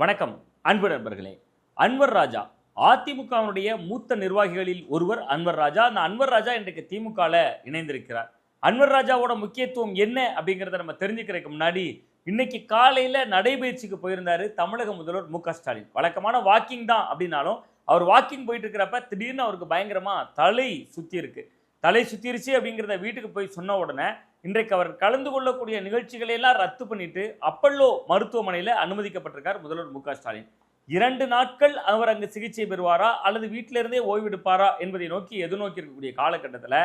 வணக்கம் அன்பு நண்பர்களே. அன்வர் ராஜா. அதிமுகவினுடைய மூத்த நிர்வாகிகளில் ஒருவர் அன்வர் ராஜா. அந்த அன்வர் ராஜா இன்றைக்கு திமுகல இணைந்திருக்கிறார். அன்வர் ராஜாவோட முக்கியத்துவம் என்ன அப்படிங்கிறத நம்ம தெரிஞ்சுக்கிறதுக்கு முன்னாடி இன்னைக்கு காலையில நடைபயிற்சிக்கு போயிருந்தாரு தமிழக முதல்வர் மு க ஸ்டாலின். வழக்கமான வாக்கிங் தான் அப்படின்னாலும் அவர் வாக்கிங் போயிட்டு இருக்கிறப்ப திடீர்னு அவருக்கு பயங்கரமா தலை சுத்தி இருக்கு தலை சுத்திருச்சு அப்படிங்கிறத வீட்டுக்கு போய் சொன்ன உடனே இன்றைக்கு அவர் கலந்து கொள்ளக்கூடிய நிகழ்ச்சிகளை எல்லாம் ரத்து பண்ணிட்டு அப்பல்லோ மருத்துவமனையில் அனுமதிக்கப்பட்டிருக்கார் முதல்வர் மு க ஸ்டாலின். இரண்டு நாட்கள் அவர் அங்கு சிகிச்சை பெறுவாரா அல்லது வீட்டிலிருந்தே ஓய்வெடுப்பாரா என்பதை நோக்கி எதிர்நோக்கி இருக்கக்கூடிய காலகட்டத்தில்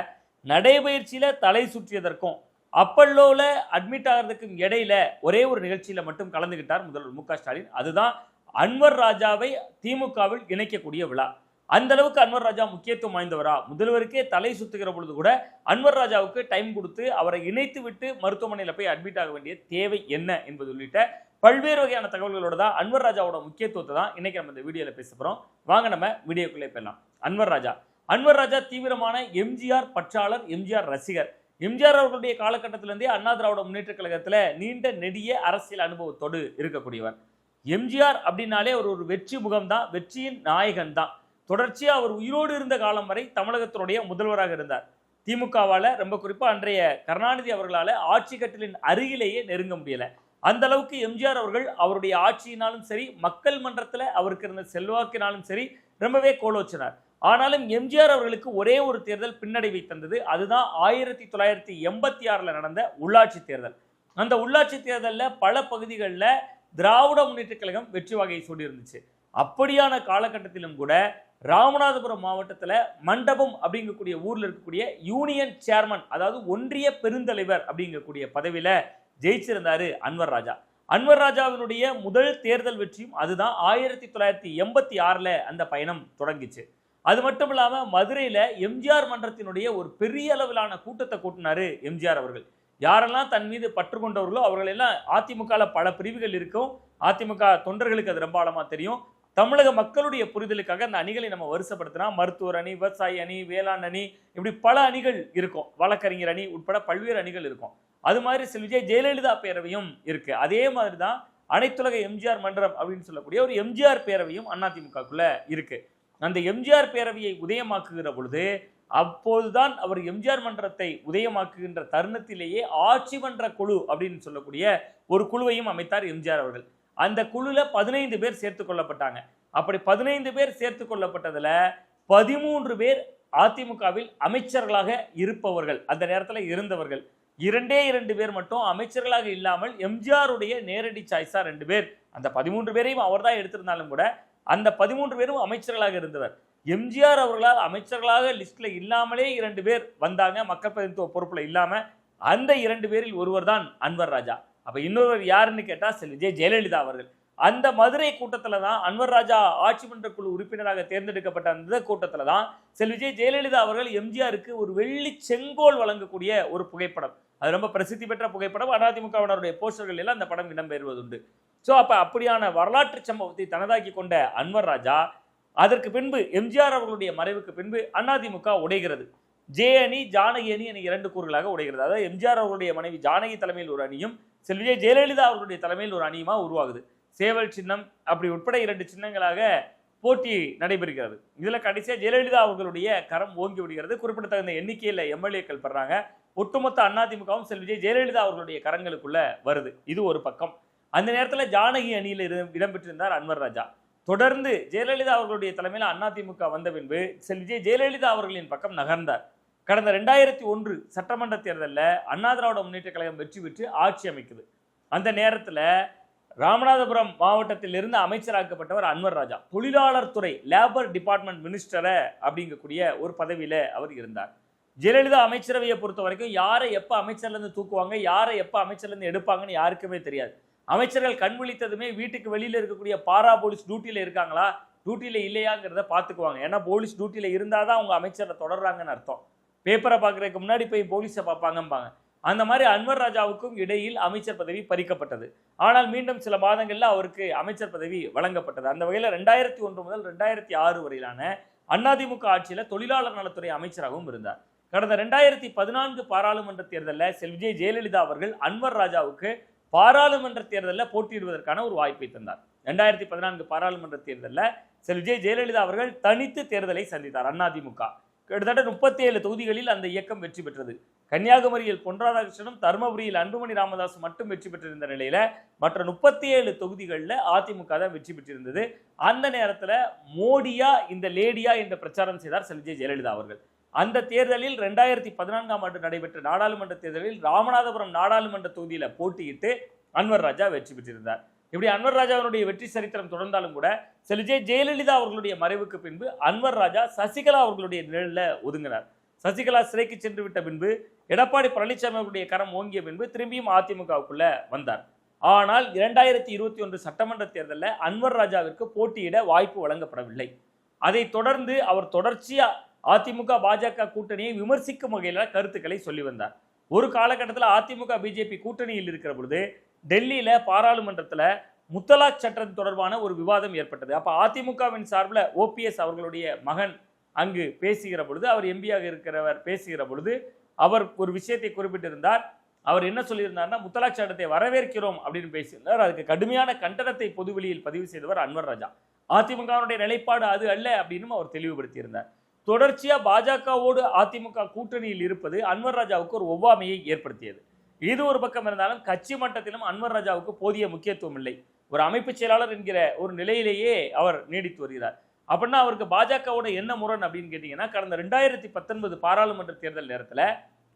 நடைபயிற்சியில் தலை சுற்றியதற்கும் அப்பல்லோவில் அட்மிட் ஆகிறதுக்கும் இடையில ஒரே ஒரு நிகழ்ச்சியில் மட்டும் கலந்துகிட்டார் முதல்வர் மு க ஸ்டாலின். அதுதான் அன்வர் ராஜாவை திமுகவில் இணைக்கக்கூடிய விழா. அந்த அளவுக்கு அன்வர் ராஜா முக்கியத்துவம் வாய்ந்தவரா? முதல்வருக்கே தலை சுத்துகிற பொழுது கூட அன்வர் ராஜாவுக்கு டைம் கொடுத்து அவரை இணைத்து விட்டு மருத்துவமனையில் போய் அட்மிட் ஆக வேண்டிய தேவை என்ன என்பது உள்ளிட்ட பல்வேறு வகையான தகவல்களோட தான் அன்வர் ராஜாவோட முக்கியத்துவத்தை தான் இன்னைக்கு நம்ம இந்த வீடியோல பேச போறோம். வாங்க நம்ம வீடியோக்குள்ளே போயிடலாம். அன்வர் ராஜா. அன்வர் ராஜா தீவிரமான எம்ஜிஆர் பற்றாளர் எம்ஜிஆர் ரசிகர். எம்ஜிஆர் அவர்களுடைய காலகட்டத்திலிருந்தே அண்ணா திராவிட முன்னேற்ற கழகத்தில் நீண்ட நெடிய அரசியல் அனுபவத்தோடு இருக்கக்கூடியவர். எம்ஜிஆர் அப்படின்னாலே ஒரு ஒரு வெற்றி முகம் தான் வெற்றியின் நாயகன் தான் தொடர்ச்சியாக அவர் உயிரோடு இருந்த காலம் வரை தமிழகத்தினுடைய முதல்வராக இருந்தார். திமுகவால் ரொம்ப குறிப்பாக அன்றைய கருணாநிதி அவர்களால் ஆட்சி கட்டிலின் அருகிலேயே நெருங்க முடியலை. அந்த அளவுக்கு எம்ஜிஆர் அவர்கள் அவருடைய ஆட்சியினாலும் சரி மக்கள் மன்றத்தில் அவருக்கு இருந்த செல்வாக்கினாலும் சரி ரொம்பவே கோலோச்சினார். ஆனாலும் எம்ஜிஆர் அவர்களுக்கு ஒரே ஒரு தேர்தல் பின்னடைவை தந்தது. அதுதான் ஆயிரத்தி தொள்ளாயிரத்தி எண்பத்தி ஆறில் நடந்த உள்ளாட்சி தேர்தல். அந்த உள்ளாட்சி தேர்தலில் பல பகுதிகளில் திராவிட முன்னேற்ற கழகம் வெற்றி வகையை சூடியிருந்துச்சு. அப்படியான காலகட்டத்திலும் கூட ராமநாதபுரம் மாவட்டத்தில் மண்டபம் அப்படிங்கக்கூடிய ஊரில் இருக்கக்கூடிய யூனியன் சேர்மன் அதாவது ஒன்றிய பெருந்தலைவர் அப்படிங்கக்கூடிய பதவியில் ஜெயிச்சிருந்தார் அன்வர் ராஜா. அன்வர் ராஜாவினுடைய முதல் தேர்தல் வெற்றியும் அதுதான் ஆயிரத்தி தொள்ளாயிரத்தி எண்பத்தி ஆறில் அந்த பயணம் தொடங்கிச்சு. அது மட்டும் இல்லாமல் மதுரையில் எம்ஜிஆர் மன்றத்தினுடைய ஒரு பெரிய அளவிலான கூட்டத்தை கூட்டினார் எம்ஜிஆர் அவர்கள். யாரெல்லாம் தன் மீது பற்று கொண்டவர்களோ அவர்களெல்லாம் அதிமுகவில் பல பிரிவுகள் இருக்கும். அதிமுக தொண்டர்களுக்கு அது ரொம்ப ஆழமாக தெரியும். தமிழக மக்களுடைய புரிதலுக்காக அந்த அணிகளை நம்ம வருஷப்படுத்தினா மருத்துவர் அணி விவசாயி அணி வேளாண் அணி இப்படி பல அணிகள் இருக்கும். வழக்கறிஞர் அணி உட்பட பல்வேறு அணிகள் இருக்கும். அது மாதிரி சில விஜய் ஜெயலலிதா பேரவையும் இருக்கு. அதே மாதிரி தான் அனைத்துலக எம்ஜிஆர் மன்றம் அப்படின்னு சொல்லக்கூடிய ஒரு எம்ஜிஆர் பேரவையும் அதிமுகக்குள்ள இருக்கு. அந்த எம்ஜிஆர் பேரவையை உதயமாக்குகிற பொழுது அப்போதுதான் அவர் எம்ஜிஆர் மன்றத்தை உதயமாக்குகின்ற தருணத்திலேயே ஆட்சி மன்ற குழு அப்படின்னு சொல்லக்கூடிய ஒரு குழுவையும் அமைத்தார் எம்ஜிஆர் அவர்கள். அந்த குழுல பதினைந்து பேர் சேர்த்து கொள்ளப்பட்டாங்க. அப்படி பதினைந்து பேர் சேர்த்து கொள்ளப்பட்டதுல பதிமூன்று பேர் அதிமுகவில் அமைச்சர்களாக இருப்பவர்கள் அந்த நேரத்தில் இருந்தவர்கள். இரண்டே இரண்டு பேர் மட்டும் அமைச்சர்களாக இல்லாமல் எம்ஜிஆருடைய நேரடி சாய்ஸா ரெண்டு பேர். அந்த பதிமூன்று பேரையும் அவர் தான் எடுத்திருந்தாலும் கூட அந்த பதிமூன்று பேரும் அமைச்சர்களாக இருந்தவர். எம்ஜிஆர் அவர்களால் அமைச்சர்களாக லிஸ்ட்ல இல்லாமலே இரண்டு பேர் வந்தாங்க மக்கள் பிரதிநிதித்துவ பொறுப்புல இல்லாம. அந்த இரண்டு பேரில் ஒருவர் தான் அன்வர் ராஜா. அப்போ இன்னொருவர் யாருன்னு கேட்டால் செல் விஜய் ஜெயலலிதா அவர்கள். அந்த மதுரை கூட்டத்தில் தான் அன்வர் ராஜா ஆட்சி மன்ற குழு உறுப்பினராக தேர்ந்தெடுக்கப்பட்ட அந்த கூட்டத்தில் தான் செல் விஜய் ஜெயலலிதா அவர்கள் எம்ஜிஆருக்கு ஒரு வெள்ளி செங்கோல் வழங்கக்கூடிய ஒரு புகைப்படம். அது ரொம்ப பிரசித்தி பெற்ற புகைப்படம். அதிமுகவினருடைய போஸ்டர்கள் எல்லாம் அந்த படம் இடம்பெறுவதுண்டு ஸோ அப்போ அப்படியான வரலாற்று சம்பவத்தை தனதாக்கி கொண்ட அன்வர் ராஜா அதற்கு பின்பு எம்ஜிஆர் அவர்களுடைய மறைவுக்கு பின்பு அதிமுக உடைகிறது. ஜே அணி ஜானகி அணி என இரண்டு கூறுகளாக உடைகிறது. அதாவது எம்ஜிஆர் அவர்களுடைய மனைவி ஜானகி தலைமையில் ஒரு அணியும் செல்விஜய் ஜெயலலிதா அவர்களுடைய தலைமையில் ஒரு அணியுமா உருவாகுது. சேவல் சின்னம் அப்படி உட்பட இரண்டு சின்னங்களாக போட்டி நடைபெறுகிறது. இதில் கடைசியாக ஜெயலலிதா அவர்களுடைய கரம் ஓங்கி விடுகிறது. குறிப்பிடத்தகுந்த எண்ணிக்கையில் எம்எல்ஏக்கள் பெறாங்க. ஒட்டுமொத்த அதிமுகவும் செல்விஜய் ஜெயலலிதா அவர்களுடைய கரங்களுக்குள்ள வருது. இது ஒரு பக்கம். அந்த நேரத்தில் ஜானகி அணியில் இரு- இடம்பெற்றிருந்தார் அன்வர் ராஜா. தொடர்ந்து ஜெயலலிதா அவர்களுடைய தலைமையில் அதிமுக வந்த பின்பு செல்விஜய் ஜெயலலிதா அவர்களின் பக்கம் நகர்ந்தார். கடந்த ரெண்டாயிரத்தி ஒன்று சட்டமன்ற தேர்தலில் அண்ணா திராவிட முன்னேற்ற கழகம் வெற்றி பெற்று ஆட்சி அமைக்குது. அந்த நேரத்தில் ராமநாதபுரம் மாவட்டத்திலிருந்து அமைச்சராக்கப்பட்டவர் அன்வர் ராஜா. தொழிலாளர் துறை லேபர் டிபார்ட்மெண்ட் மினிஸ்டரை அப்படிங்கக்கூடிய ஒரு பதவியில் அவர் இருந்தார். ஜெயலலிதா அமைச்சரவையை பொறுத்த வரைக்கும் யாரை எப்போ அமைச்சர்லேருந்து தூக்குவாங்க யாரை எப்போ அமைச்சர்லேருந்து எடுப்பாங்கன்னு யாருக்குமே தெரியாது. அமைச்சர்கள் கண் விழித்ததுமே வீட்டுக்கு வெளியில் இருக்கக்கூடிய பாரா போலீஸ் டியூட்டியில் இருக்காங்களா? டியூட்டியில் இல்லையாங்கிறத பார்த்துக்குவாங்க. ஏன்னா போலீஸ் டியூட்டியில் இருந்தால் தான் அவங்க அமைச்சரை தொடர்றாங்கன்னு அர்த்தம். பேப்பரை பார்க்குறதுக்கு முன்னாடி போய் போலீஸை பார்ப்பாங்கம்பாங்க. அந்த மாதிரி அன்வர் ராஜாவுக்கும் இடையில் அமைச்சர் பதவி பறிக்கப்பட்டது. ஆனால் மீண்டும் சில மாதங்களில் அவருக்கு அமைச்சர் பதவி வழங்கப்பட்டது. அந்த வகையில் ரெண்டாயிரத்தி ஒன்று முதல் ரெண்டாயிரத்தி ஆறு வரையிலான அதிமுக ஆட்சியில் தொழிலாளர் நலத்துறை அமைச்சராகவும் இருந்தார். கடந்த ரெண்டாயிரத்தி பதினான்கு பாராளுமன்ற தேர்தலில் செல் விஜய் ஜெயலலிதா அவர்கள் அன்வர் ராஜாவுக்கு பாராளுமன்ற தேர்தலில் போட்டியிடுவதற்கான ஒரு வாய்ப்பை தந்தார். ரெண்டாயிரத்தி பதினான்கு பாராளுமன்ற தேர்தலில் செல் விஜய் ஜெயலலிதா அவர்கள் தனித்து தேர்தலை சந்தித்தார் அதிமுக கிட்டத்தட்ட முப்பத்தி ஏழு தொகுதிகளில் அந்த இயக்கம் வெற்றி பெற்றது. கன்னியாகுமரியில் பொன்ராதாகிருஷ்ணனும் தருமபுரியில் அன்புமணி ராமதாஸ் மட்டும் வெற்றி பெற்றிருந்த நிலையில் மற்ற முப்பத்தி ஏழு தொகுதிகளில் அதிமுக தான் வெற்றி பெற்றிருந்தது. அந்த நேரத்தில் மோடியா இந்த லேடியா என்ற பிரச்சாரம் செய்தார் செல் ஜெயலலிதா அவர்கள். அந்த தேர்தலில் ரெண்டாயிரத்தி பதினான்காம் ஆண்டு நடைபெற்ற நாடாளுமன்ற தேர்தலில் ராமநாதபுரம் நாடாளுமன்ற தொகுதியில் போட்டியிட்டு அன்வர் ராஜா வெற்றி பெற்றிருந்தார். இப்படி அன்வர் ராஜாவினுடைய வெற்றி சரித்திரம் தொடர்ந்தாலும் கூட செல் ஜெய ஜெயலலிதா அவர்களுடைய மறைவுக்கு பின்பு அன்வர் ராஜா சசிகலா அவர்களுடைய நிழலில் ஒதுங்கினார். சசிகலா சிறைக்கு சென்று விட்ட பின்பு எடப்பாடி பழனிசாமி அவர்களுடைய கரம் ஓங்கிய பின்பு திரும்பியும் அதிமுகவுக்குள்ள வந்தார். ஆனால் இரண்டாயிரத்தி இருபத்தி ஒன்று சட்டமன்ற தேர்தலில் அன்வர் ராஜாவிற்கு போட்டியிட வாய்ப்பு வழங்கப்படவில்லை. அதைத் தொடர்ந்து அவர் தொடர்ச்சியா அதிமுக பாஜக கூட்டணியை விமர்சிக்கும் வகையில் கருத்துக்களை சொல்லி வந்தார். ஒரு காலகட்டத்தில் அதிமுக பிஜேபி கூட்டணியில் இருக்கிற பொழுது டெல்லியில் பாராளுமன்றத்தில் முத்தலாக் சட்டம் தொடர்பான ஒரு விவாதம் ஏற்பட்டது. அப்போ அதிமுகவின் சார்பில் ஓபிஎஸ் அவர்களுடைய மகன் அங்கு பேசுகிற பொழுது அவர் எம்பியாக இருக்கிறவர் பேசுகிற பொழுது அவர் ஒரு விஷயத்தை குறிப்பிட்டிருந்தார். அவர் என்ன சொல்லியிருந்தார்னா முத்தலாக் சட்டத்தை வரவேற்கிறோம் அப்படின்னு பேசியிருந்தார். அதுக்கு கடுமையான கண்டனத்தை பொதுவெளியில் பதிவு செய்தவர் அன்வர் ராஜா. அதிமுகவினுடைய நிலைப்பாடு அது அல்ல அப்படின்னு அவர் தெளிவுபடுத்தியிருந்தார். தொடர்ச்சியாக பாஜகவோடு அதிமுக கூட்டணியில் இருப்பது அன்வர் ராஜாவுக்கு ஒரு ஒவ்வாமையை ஏற்படுத்தியது. இது ஒரு பக்கம் இருந்தாலும் கட்சி மட்டத்திலும் அன்வர் ராஜாவுக்கு போதிய முக்கியத்துவம் இல்லை. ஒரு அமைப்பு செயலாளர் என்கிற ஒரு நிலையிலேயே அவர் நீடித்து வருகிறார். அப்படின்னா அவருக்கு பாஜகவோட என்ன முரண் அப்படின்னு கேட்டீங்கன்னா கடந்த ரெண்டாயிரத்தி பத்தொன்பது பாராளுமன்ற தேர்தல் நேரத்தில்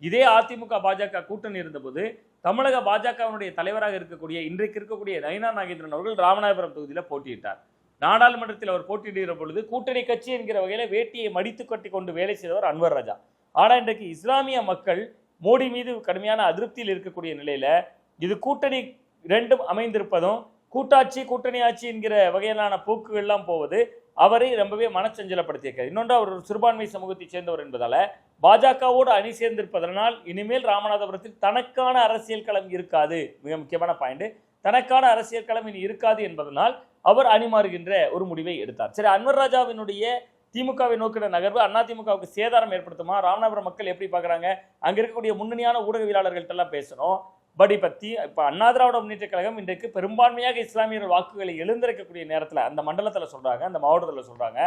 இதே அதிமுக பாஜக கூட்டணி இருந்தபோது தமிழக பாஜகவினுடைய தலைவராக இருக்கக்கூடிய இன்றைக்கு இருக்கக்கூடிய நயினா நாகேந்திரன் அவர்கள் ராமநாதபுரம் தொகுதியில் போட்டியிட்டார். நாடாளுமன்றத்தில் அவர் போட்டியிடுகிற பொழுது கூட்டணி கட்சி என்கிற வகையில் வேட்டியை மடித்து கட்டி கொண்டு வேலை செய்தவர் அன்வர் ராஜா. ஆனால் இன்றைக்கு இஸ்லாமிய மக்கள் மோடி மீது கடுமையான அதிருப்தியில் இருக்கக்கூடிய நிலையில இது கூட்டணி ரெண்டும் அமைந்திருப்பதும் கூட்டாட்சி கூட்டணி ஆட்சி என்கிற வகையிலான போக்குகள்லாம் போவது அவரை ரொம்பவே மனச்சஞ்சலப்படுத்தியிருக்கார் இன்னொன்று அவர் ஒரு சிறுபான்மை சமூகத்தை சேர்ந்தவர் என்பதால பாஜகவோடு அணி சேர்ந்திருப்பதனால் இனிமேல் ராமநாதபுரத்தில் தனக்கான அரசியல் களம் இருக்காது. மிக முக்கியமான பாயிண்ட். தனக்கான அரசியல் களம் இனி இருக்காது என்பதனால் அவர் அணிமாறுகின்ற ஒரு முடிவை எடுத்தார். சரி அன்வர் ராஜாவினுடைய திமுகவை நோக்கின நகர்வு அதிமுகவுக்கு சேதாரம் ஏற்படுத்துமா? ராமநாதபுரம் மக்கள் எப்படி பார்க்குறாங்க? அங்கே இருக்கக்கூடிய முன்னணியான ஊடகவியலாளர்கள்ட்ட எல்லாம் பேசணும். பட் இப்போ இப்போ அண்ணா திராவிட முன்னேற்ற கழகம் இன்றைக்கு பெரும்பான்மையாக இஸ்லாமியர் வாக்குகளை எழுந்திருக்கக்கூடிய நேரத்தில் அந்த மண்டலத்தில் சொல்கிறாங்க அந்த மாவட்டத்தில் சொல்கிறாங்க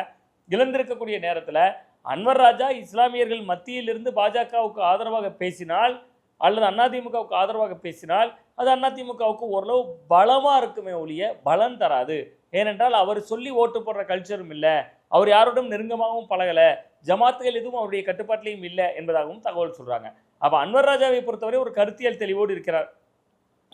எழுந்திருக்கக்கூடிய நேரத்தில் அன்வர் ராஜா இஸ்லாமியர்கள் மத்தியிலிருந்து பாஜகவுக்கு ஆதரவாக பேசினால் அல்லது அதிமுகவுக்கு ஆதரவாக பேசினால் அது அதிமுகவுக்கு ஓரளவு பலமாக இருக்குமே ஒழிய பலம் தராது. ஏனென்றால் அவர் சொல்லி ஓட்டு போடுற கல்ச்சரும் இல்லை. அவர் யாரோடும் நெருங்கமாகவும் பழகலை. ஜமாத்துகள் எதுவும் அவருடைய கட்டுப்பாட்டிலையும் இல்லை என்பதாகவும் தகவல் சொல்கிறாங்க அப்போ அன்வர் ராஜாவை பொறுத்தவரை ஒரு கருத்தியல் தெளிவோடு இருக்கிறார்.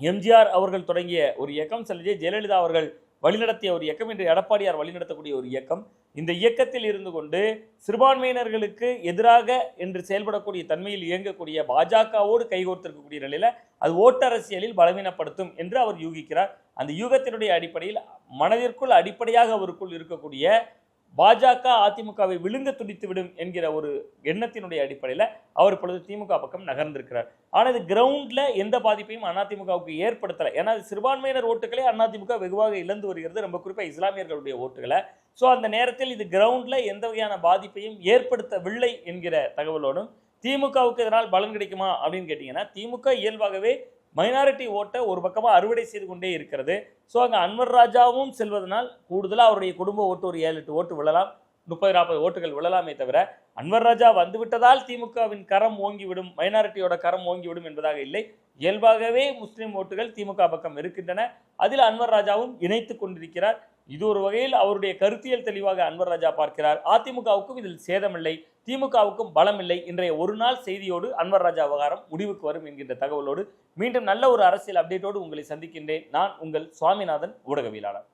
எம்ஜிஆர் அவர்கள் தொடங்கிய ஒரு இயக்கம் செல்வி ஜெயலலிதா அவர்கள் வழிநடத்திய ஒரு இயக்கம் இன்று எடப்பாடியார் வழிநடத்தக்கூடிய ஒரு இயக்கம். இந்த இயக்கத்தில் இருந்து கொண்டு சிறுபான்மையினர்களுக்கு எதிராக என்று செயல்படக்கூடிய தன்மையில் இயங்கக்கூடிய பாஜகவோடு கைகோர்த்திருக்கக்கூடிய நிலையில் அது ஓட்டரசியலில் பலவீனப்படுத்தும் என்று அவர் யூகிக்கிறார். அந்த யூகத்தினுடைய அடிப்படையில் மனதிற்குள் அடிப்படையாக அவருக்குள் இருக்கக்கூடிய பாஜக அதிமுகவை விழுங்க துடித்து விடும் என்கிற ஒரு எண்ணத்தினுடைய அடிப்படையில் அவர் இப்பொழுது திமுக பக்கம் நகர்ந்திருக்கிறார். ஆனால் இது கிரவுண்டில் எந்த பாதிப்பையும் அதிமுகவுக்கு ஏற்படுத்தலை. ஏன்னா அது சிறுபான்மையினர் ஓட்டுகளை அதிமுக வெகுவாக இழந்து வருகிறது. ரொம்ப குறிப்பாக இஸ்லாமியர்களுடைய ஓட்டுகளை. ஸோ அந்த நேரத்தில் இது கிரவுண்டில் எந்த வகையான பாதிப்பையும் ஏற்படுத்தவில்லை என்கிற தகவலோடும் திமுகவுக்கு இதனால் பலன் கிடைக்குமா அப்படின்னு கேட்டிங்கன்னா திமுக இயல்பாகவே மைனாரிட்டி ஓட்டை ஒரு பக்கமாக அறுவடை செய்து கொண்டே இருக்கிறது. ஸோ அங்கே அன்வர் ராஜாவும் செல்வதனால் கூடுதலாக அவருடைய குடும்ப ஓட்டு ஒரு ஏழு எட்டு ஓட்டு விழலாம். முப்பது நாற்பது ஓட்டுகள் விழலாமே தவிர அன்வர் ராஜா வந்துவிட்டதால் திமுகவின் கரம் ஓங்கிவிடும் மைனாரிட்டியோட கரம் ஓங்கிவிடும் என்பதாக இல்லை. இயல்பாகவே முஸ்லீம் ஓட்டுகள் திமுக பக்கம் இருக்கின்றன. அதில் அன்வர் ராஜாவும் இணைத்து கொண்டிருக்கிறார். இது ஒரு வகையில் அவருடைய கருத்தியல் தெளிவாக அன்வர் ராஜா பார்க்கிறார். அதிமுகவுக்கும் இதில் சேதமில்லை. திமுகவுக்கும் பலமில்லை. இன்றைய ஒரு நாள் செய்தியோடு அன்வர் ராஜா விவகாரம் முடிவுக்கு வரும் என்கின்ற தகவலோடு மீண்டும் நல்ல ஒரு அரசியல் அப்டேட்டோடு உங்களை சந்திக்கின்றேன். நான் உங்கள் சுவாமிநாதன் ஊடகவியலாளர்.